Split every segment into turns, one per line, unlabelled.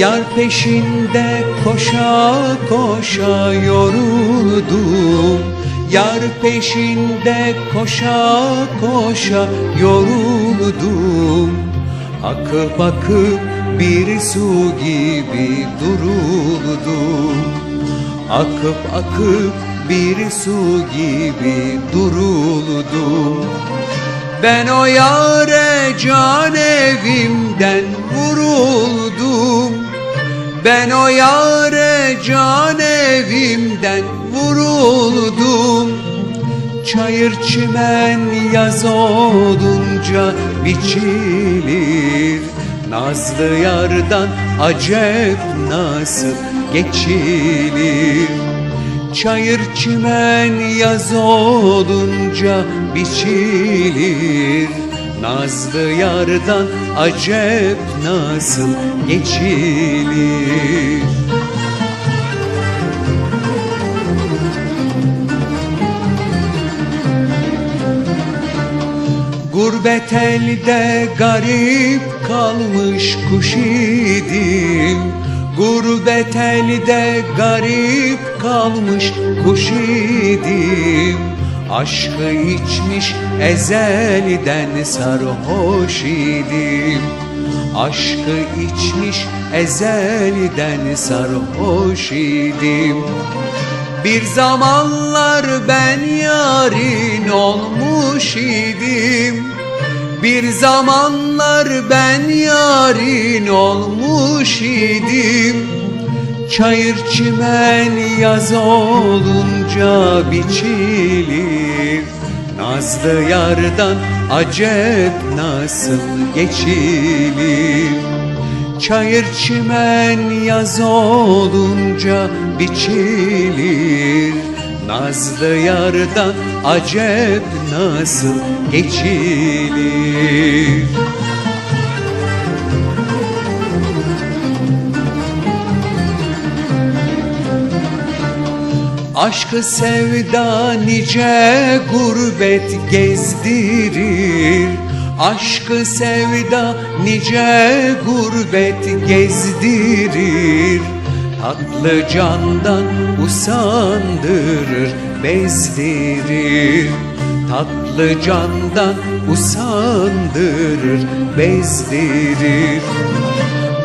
Yar peşinde koşa koşa yoruldum. Yar peşinde koşa koşa yoruldum. Akıp akıp bir su gibi duruldum. Akıp akıp bir su gibi duruldum. Ben o yare can evimden vuruldum Ben o yare can evimden vuruldum. Çayır çimen yaz olunca biçilir. Nazlı yardan acep nasıl geçilir? Çayır çimen yaz olunca biçilir Nazlı yardan acep nasıl geçilir? Gurbet elde garip kalmış kuş idim. Gurbet elde garip kalmış kuş idim Aşkı içmiş ezelden sarhoş idim. Aşkı içmiş ezelden sarhoş idim. Bir zamanlar ben yarın olmuş idim. Bir zamanlar ben yarın olmuş idim Çayır çimen yaz olunca biçilir. Nazlı yardan acep nasıl geçilir? Çayır çimen yaz olunca biçilir. Nazlı yardan acep nasıl geçilir Aşkı sevda nice gurbet gezdirir. Aşkı sevda nice gurbet gezdirir. Tatlı candan usandırır, bezdirir. Tatlı candan usandırır, bezdirir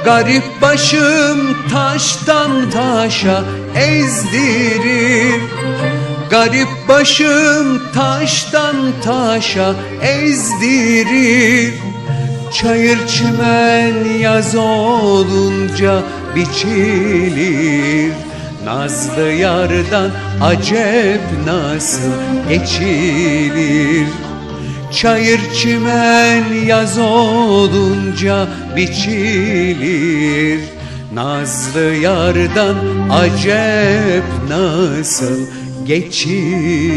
Garip başım taştan taşa ezdirir. Garip başım taştan taşa ezdirir. Çayır çimen yaz olunca biçilir. Nazlı yardan acep nasıl geçilir Çayır çimen yaz olunca biçilir. Nazlı yardan acep nasıl geçilir